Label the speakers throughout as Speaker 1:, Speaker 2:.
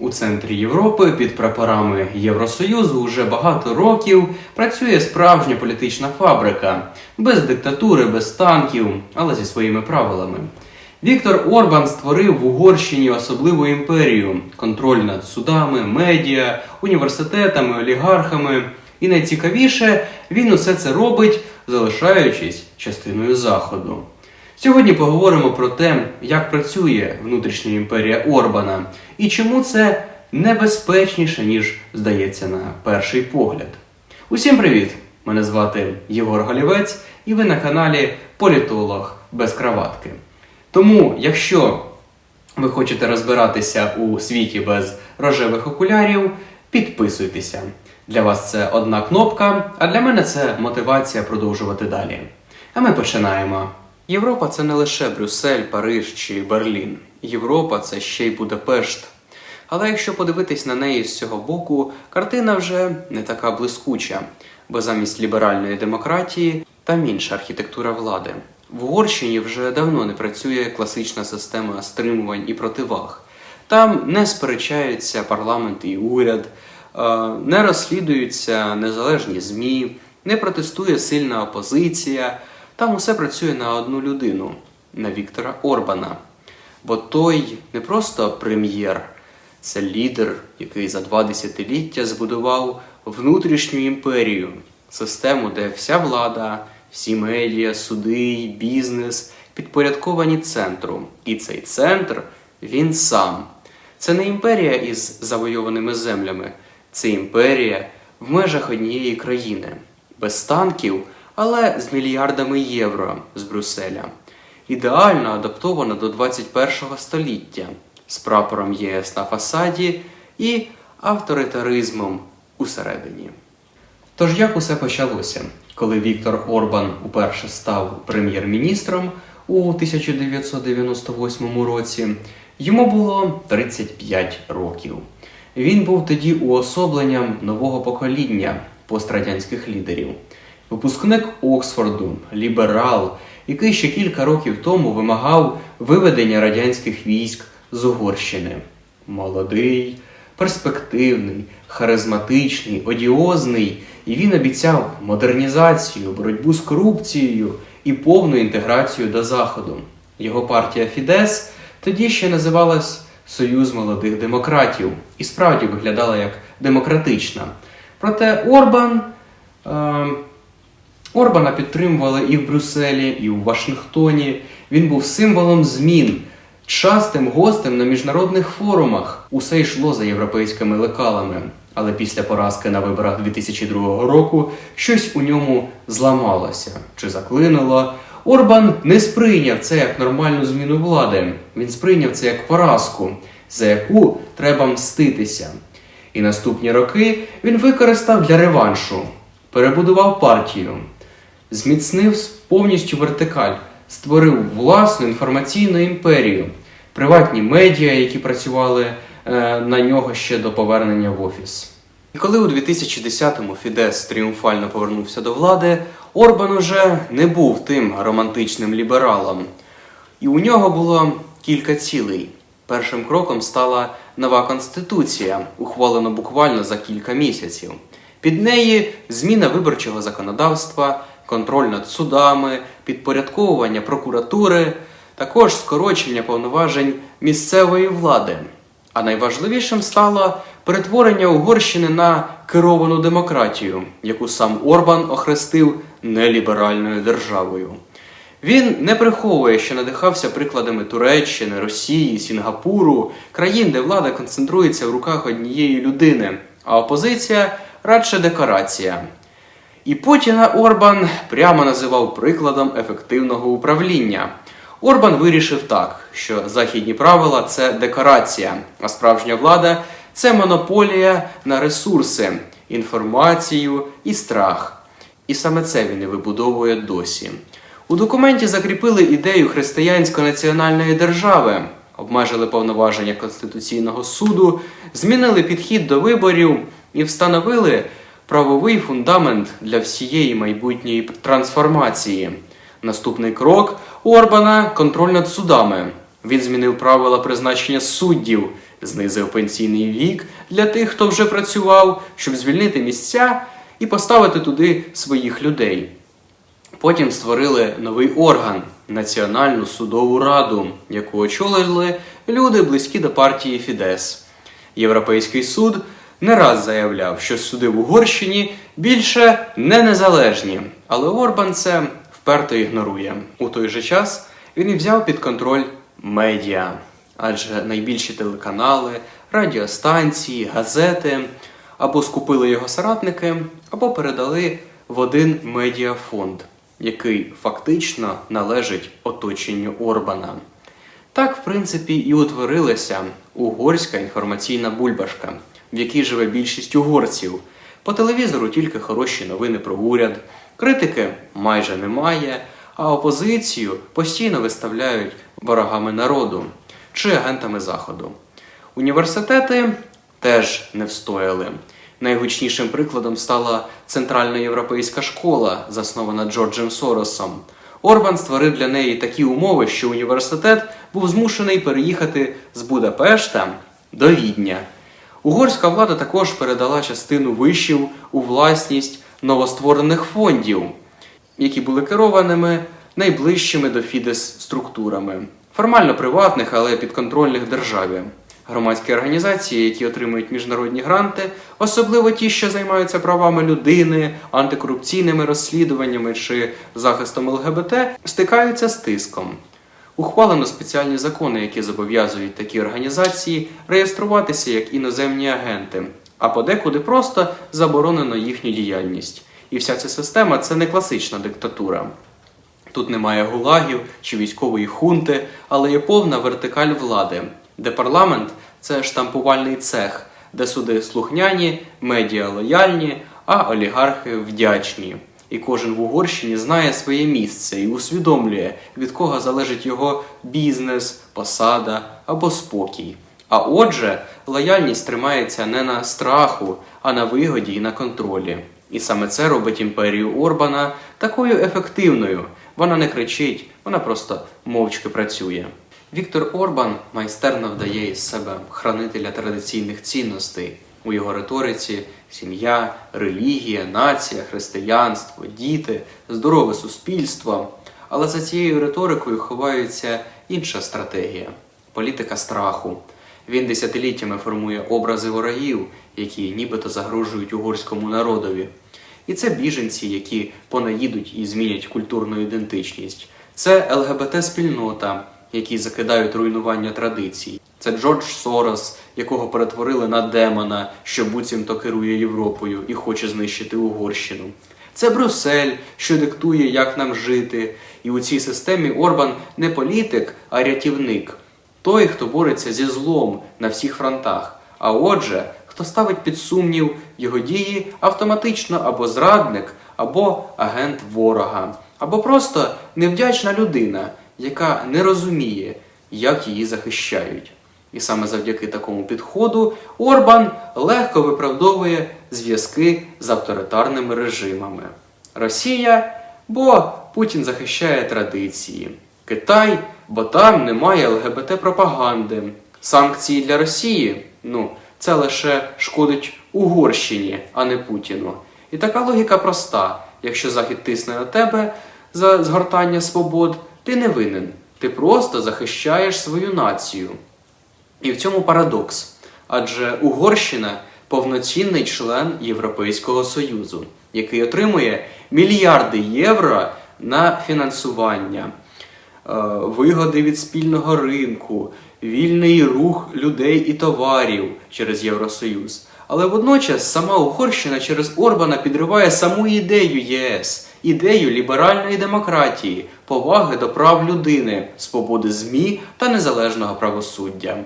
Speaker 1: У центрі Європи під прапорами Євросоюзу вже багато років працює справжня політична фабрика без диктатури, без танків, але зі своїми правилами. Віктор Орбан створив в Угорщині особливу імперію, контроль над судами, медіа, університетами, олігархами. І найцікавіше, він усе це робить, залишаючись частиною Заходу. Сьогодні поговоримо про те, як працює внутрішня імперія Орбана і чому це небезпечніше, ніж здається на перший погляд. Усім привіт! Мене звати Єгор Голівець, і ви на каналі Політолог без краватки. Тому, якщо ви хочете розбиратися у світі без рожевих окулярів, підписуйтеся. Для вас це одна кнопка, а для мене це мотивація продовжувати далі. А ми починаємо. Європа це не лише Брюссель, Париж чи Берлін. Європа це ще й Будапешт. Але якщо подивитись на неї з цього боку, картина вже не така блискуча, бо замість ліберальної демократії там інша архітектура влади. В Угорщині вже давно не працює класична система стримувань і противаг. Там не сперечаються парламент і уряд, е, не розслідуються незалежні ЗМІ, не протестує сильна опозиція. Там усе працює на одну людину на Віктора Орбана. Бо той не просто прем'єр, це лідер, який за два десятиліття збудував внутрішню імперію, систему, де вся влада, всі медіа, суди, бізнес підпорядковані центру. І цей центр він сам. Це не імперія із завойованими землями, це імперія в межах однієї країни, без танків, але з мільярдами євро з Брюсселя. Ідеально адаптована до 21 століття з прапором ЄС на фасаді і авторитаризмом усередині. Тож як усе почалося, коли Віктор Орбан уперше став прем'єр-міністром у 1998 році, йому було 35 років. Він був тоді уособленням нового покоління пострадянських лідерів. Випускник Оксфорду, ліберал, який ще кілька років тому вимагав виведення радянських військ з Угорщини. Молодий, перспективний, харизматичний, одіозний, і він обіцяв модернізацію, боротьбу з корупцією і повну інтеграцію до Заходу. Його партія Фідес тоді ще називалась Союз молодих демократів і справді виглядала як демократична. Проте Орбан. Е- Орбана підтримували і в Брюсселі, і у Вашингтоні. Він був символом змін, частим гостем на міжнародних форумах. Усе йшло за європейськими лекалами. Але після поразки на виборах 2002 року щось у ньому зламалося чи заклинило. Орбан не сприйняв це як нормальну зміну влади. Він сприйняв це як поразку, за яку треба мститися. І наступні роки він використав для реваншу, перебудував партію, зміцнив повністю вертикаль, створив власну інформаційну імперію, приватні медіа, які працювали е, на нього ще до повернення в офіс. І коли у 2010-му Фідес тріумфально повернувся до влади, Орбан уже не був тим романтичним лібералом. І у нього було кілька цілей. Першим кроком стала нова конституція, ухвалена буквально за кілька місяців. Під неї зміна виборчого законодавства, контроль над судами, підпорядковування прокуратури, також скорочення повноважень місцевої влади. А найважливішим стало перетворення Угорщини на керовану демократію, яку сам Орбан охрестив неліберальною державою. Він не приховує, що надихався прикладами Туреччини, Росії, Сінгапуру, країн, де влада концентрується в руках однієї людини, а опозиція радше декорація. І Путіна Орбан прямо називав прикладом ефективного управління. Орбан вирішив так, що західні правила це декорація, а справжня влада це монополія на ресурси, інформацію і страх. І саме це він і вибудовує досі. У документі закріпили ідею християнсько-національної держави, обмежили повноваження Конституційного суду, змінили підхід до виборів і встановили правовий фундамент для всієї майбутньої трансформації. Наступний крок у Орбана контроль над судами. Він змінив правила призначення суддів, знизив пенсійний вік для тих, хто вже працював, щоб звільнити місця і поставити туди своїх людей. Потім створили новий орган Національну судову раду, яку очолили люди, близькі до партії Фідес. Європейський суд не раз заявляв, що суди в Угорщині більше не незалежні, але Орбан це вперто ігнорує. У той же час він і взяв під контроль медіа, адже найбільші телеканали, радіостанції, газети або скупили його соратники, або передали в один медіафонд, який фактично належить оточенню Орбана. Так, в принципі, і утворилася угорська інформаційна бульбашка, в якій живе більшість угорців. По телевізору тільки хороші новини про уряд, критики майже немає, а опозицію постійно виставляють ворогами народу чи агентами Заходу. Університети теж не встояли. Найгучнішим прикладом стала Центральна європейська школа, заснована Джорджем Соросом. Орбан створив для неї такі умови, що університет був змушений переїхати з Будапешта до Відня. Угорська влада також передала частину вишів у власність новостворених фондів, які були керованими найближчими до Фідес структурами, формально приватних, але підконтрольних державі. Громадські організації, які отримують міжнародні гранти, особливо ті, що займаються правами людини, антикорупційними розслідуваннями чи захистом ЛГБТ, стикаються з тиском. Ухвалено спеціальні закони, які зобов'язують такі організації реєструватися як іноземні агенти, а подекуди просто заборонено їхню діяльність. І вся ця система це не класична диктатура. Тут немає гулагів чи військової хунти, але є повна вертикаль влади, де парламент це штампувальний цех, де суди слухняні, медіа лояльні, а олігархи вдячні. І кожен в Угорщині знає своє місце і усвідомлює, від кого залежить його бізнес, посада або спокій. А отже, лояльність тримається не на страху, а на вигоді і на контролі. І саме це робить імперію Орбана такою ефективною. Вона не кричить, вона просто мовчки працює. Віктор Орбан майстерно вдає із себе хранителя традиційних цінностей. У його риториці сім'я, релігія, нація, християнство, діти, здорове суспільство. Але за цією риторикою ховається інша стратегія політика страху. Він десятиліттями формує образи ворогів, які нібито загрожують угорському народові. І це біженці, які понаїдуть і змінять культурну ідентичність. Це ЛГБТ-спільнота, які закидають руйнування традицій. Це Джордж Сорос, якого перетворили на демона, що буцімто керує Європою і хоче знищити Угорщину. Це Брюссель, що диктує, як нам жити. І у цій системі Орбан не політик, а рятівник. Той, хто бореться зі злом на всіх фронтах. А отже, хто ставить під сумнів його дії автоматично або зрадник, або агент ворога, або просто невдячна людина, яка не розуміє, як її захищають. І саме завдяки такому підходу Орбан легко виправдовує зв'язки з авторитарними режимами. Росія, бо Путін захищає традиції. Китай, бо там немає ЛГБТ-пропаганди. Санкції для Росії ну, це лише шкодить Угорщині, а не Путіну. І така логіка проста: якщо Захід тисне на тебе за згортання свобод, ти не винен. Ти просто захищаєш свою націю. І в цьому парадокс. Адже Угорщина повноцінний член Європейського Союзу, який отримує мільярди євро на фінансування, е, вигоди від спільного ринку, вільний рух людей і товарів через Євросоюз. Але водночас сама Угорщина через Орбана підриває саму ідею ЄС, ідею ліберальної демократії, поваги до прав людини, свободи ЗМІ та незалежного правосуддя.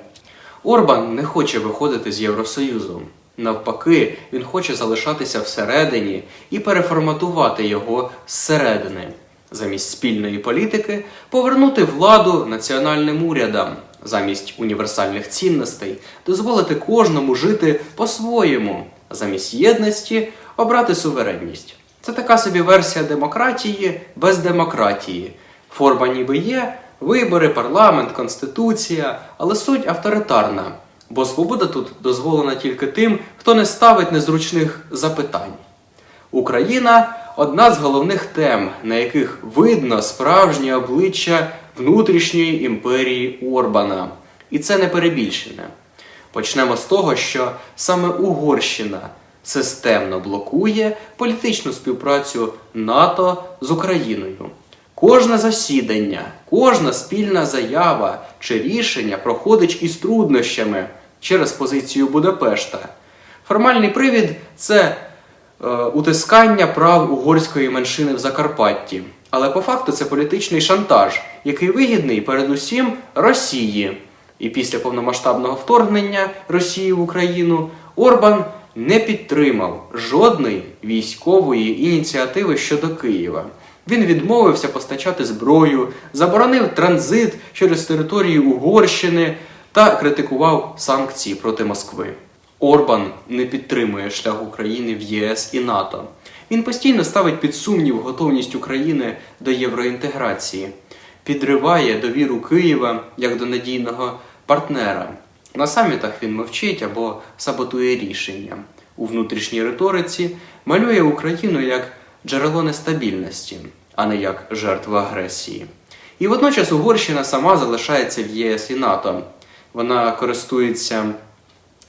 Speaker 1: Орбан не хоче виходити з Євросоюзу. Навпаки, він хоче залишатися всередині і переформатувати його зсередини. Замість спільної політики повернути владу національним урядам, замість універсальних цінностей дозволити кожному жити по-своєму, замість єдності обрати суверенність. Це така собі версія демократії без демократії. Форма ніби є, вибори, парламент, конституція, але суть авторитарна. Бо свобода тут дозволена тільки тим, хто не ставить незручних запитань. Україна одна з головних тем, на яких видно справжнє обличчя внутрішньої імперії Орбана. І це не перебільшене. Почнемо з того, що саме Угорщина системно блокує політичну співпрацю НАТО з Україною. Кожне засідання, кожна спільна заява чи рішення проходить із труднощами через позицію Будапешта. Формальний привід це е, утискання прав угорської меншини в Закарпатті. Але по факту це політичний шантаж, який вигідний передусім Росії. І після повномасштабного вторгнення Росії в Україну Орбан не підтримав жодної військової ініціативи щодо Києва. Він відмовився постачати зброю, заборонив транзит через територію Угорщини та критикував санкції проти Москви. Орбан не підтримує шлях України в ЄС і НАТО. Він постійно ставить під сумнів готовність України до євроінтеграції, підриває довіру Києва як до надійного партнера. На самітах він мовчить або саботує рішення. У внутрішній риториці малює Україну як джерело нестабільності, а не як жертву агресії. І водночас Угорщина сама залишається в ЄС і НАТО. Вона користується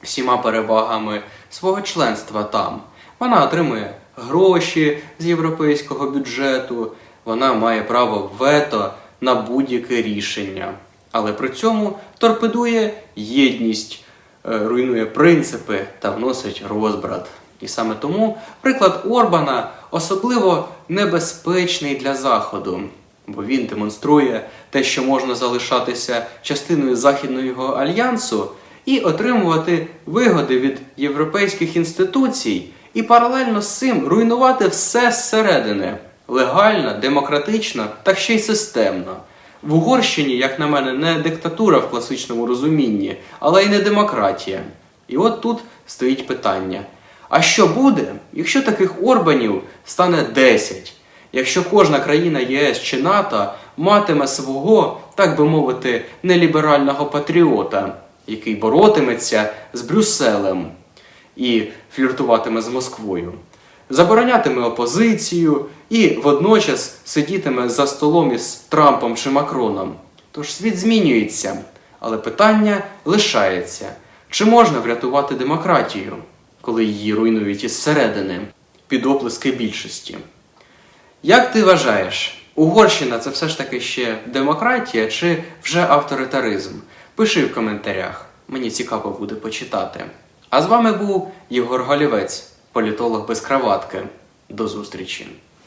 Speaker 1: всіма перевагами свого членства там. Вона отримує гроші з європейського бюджету, вона має право вето на будь-яке рішення, але при цьому торпедує єдність, е, руйнує принципи та вносить розбрат. І саме тому приклад Орбана особливо небезпечний для Заходу, бо він демонструє те, що можна залишатися частиною Західного альянсу і отримувати вигоди від європейських інституцій, і паралельно з цим руйнувати все зсередини легально, демократично та ще й системно. В Угорщині, як на мене, не диктатура в класичному розумінні, але й не демократія. І от тут стоїть питання: а що буде, якщо таких Орбанів стане 10? Якщо кожна країна ЄС чи НАТО матиме свого, так би мовити, неліберального патріота, який боротиметься з Брюсселем і фліртуватиме з Москвою, заборонятиме опозицію і водночас сидітиме за столом із Трампом чи Макроном. Тож світ змінюється, але питання лишається: чи можна врятувати демократію, коли її руйнують із середини під оплески більшості? Як ти вважаєш, Угорщина це все ж таки ще демократія чи вже авторитаризм? Пиши в коментарях, мені цікаво буде почитати. А з вами був Єгор Голівець, політолог без краватки. До зустрічі!